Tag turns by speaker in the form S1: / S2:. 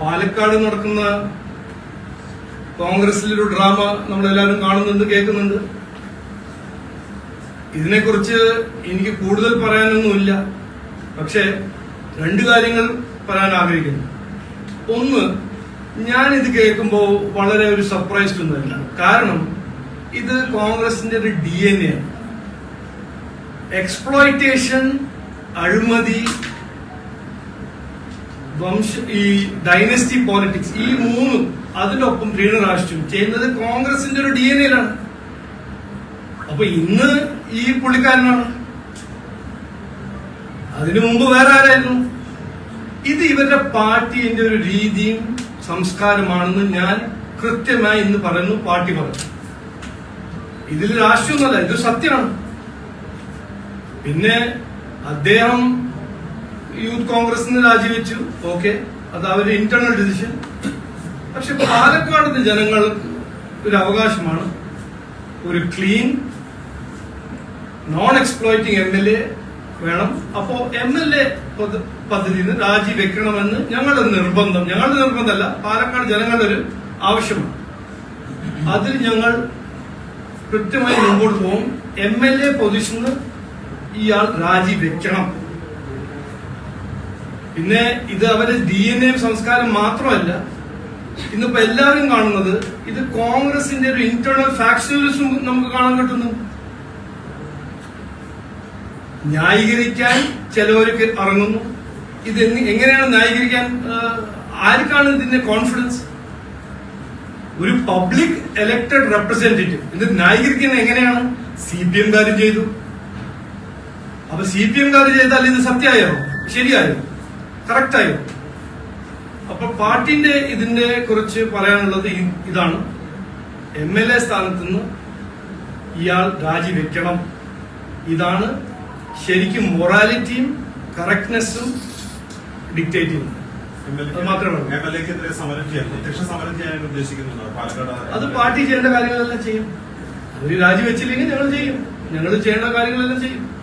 S1: പാലക്കാട് നടക്കുന്ന കോൺഗ്രസിലൊരു ഡ്രാമ നമ്മളെല്ലാവരും കാണുന്നുണ്ട് കേൾക്കുന്നുണ്ട്. ഇതിനെക്കുറിച്ച് എനിക്ക് കൂടുതൽ പറയാനൊന്നുമില്ല. പക്ഷേ രണ്ട് കാര്യങ്ങൾ പറയാൻ ആഗ്രഹിക്കുന്നു. ഒന്ന് ഞാൻ ഇത് കേൾക്കുമ്പോൾ വളരെ ഒരു സർപ്രൈസ്ഡ് ഒന്നുമല്ല കാരണം ഇത് കോൺഗ്രസിന്റെ ഒരു ഡി എൻ എ ആണ്. എക്സ്പ്ലോയിറ്റേഷൻ അഴിമതി വംശ ഈ ഡൈനസ്റ്റി പോളിറ്റിക്സ് ഈ മൂന്നും അതിനൊപ്പം പ്രീണ രാഷ്ട്രീയം ചെയ്യുന്നത് കോൺഗ്രസിന്റെ ഒരു ഡി എൻ എയിലാണ് അപ്പൊ ഇന്ന് ഈ പുള്ളിക്കാരനാണ്. അതിനു മുമ്പ് വേറെ ആരായിരുന്നു? ഇത് ഇവരുടെ പാർട്ടിന്റെ ഒരു രീതിയും സംസ്കാരമാണെന്ന് ഞാൻ കൃത്യമായി ഇന്ന് പറയുന്നു പാർട്ടി പറഞ്ഞു. ഇതിൽ രാഷ്ട്രീയമൊന്നുമല്ല ഇത് സത്യമാണ്. പിന്നെ അദ്ദേഹം യൂത്ത് കോൺഗ്രസ് രാജിവെച്ചു. ഓക്കെ. അത് അവരുടെ ഇന്റേണൽ ഡിസിഷൻ പക്ഷെ പാലക്കാടിന്റെ ജനങ്ങൾക്ക് ഒരു അവകാശമാണ്. ഒരു clean non exploiting M L A വേണം. അപ്പോ എം എൽ എ പദ്ധതിയിൽ നിന്ന് രാജിവെക്കണമെന്ന് ഞങ്ങളുടെ നിർബന്ധം. ഞങ്ങളുടെ നിർബന്ധമല്ല പാലക്കാട് ജനങ്ങളുടെ ഒരു ആവശ്യമാണ്. അതിൽ ഞങ്ങൾ കൃത്യമായി മുമ്പോട്ട് പോകും. എം എൽ എ പൊസിഷന് ഇയാൾ രാജിവെക്കണം പിന്നെ ഇത് അവരുടെ ഡി എൻ എ സംസ്കാരം മാത്രമല്ല ഇന്നിപ്പോ എല്ലാവരും കാണുന്നത് ഇത് കോൺഗ്രസിന്റെ ഒരു ഇന്റേണൽ ഫാക്ഷനലിസം നമുക്ക് കാണാൻ കിട്ടുന്നു. ന്യായീകരിക്കാൻ ചിലവർക്ക് ഇറങ്ങുന്നു. ഇത് എങ്ങനെയാണ് ന്യായീകരിക്കാൻ ആർക്കാണ് ഇതിന്റെ കോൺഫിഡൻസ് ഒരു പബ്ലിക് എലക്ടഡ് റെപ്രസെന്റേറ്റീവ് ഇത് ന്യായീകരിക്കുന്നത് എങ്ങനെയാണ്? സി പി എംകാരും ചെയ്തു. അപ്പൊ സി പി എംകാർ ചെയ്താൽ ഇത് സത്യമായോ? ശരിയായോ? കറക്റ്റായോ അപ്പൊ പാർട്ടിന്റെ ഇതിന്റെ കുറിച്ച് പറയാനുള്ളത് ഇതാണ്. എം എൽ എ സ്ഥാനത്ത് നിന്ന് ഇയാൾ രാജിവെക്കണം. ഇതാണ് ശരിക്കും മൊറാലിറ്റിയും കറക്റ്റ്നെസ്സും ഡിക്റ്റേറ്റ് ചെയ്യുന്നത്. അത് പാർട്ടി ചെയ്യേണ്ട കാര്യങ്ങളെല്ലാം ചെയ്യും. അവർ രാജിവെച്ചില്ലെങ്കിൽ ഞങ്ങൾ ചെയ്യും. ഞങ്ങൾ ചെയ്യേണ്ട കാര്യങ്ങളെല്ലാം ചെയ്യും.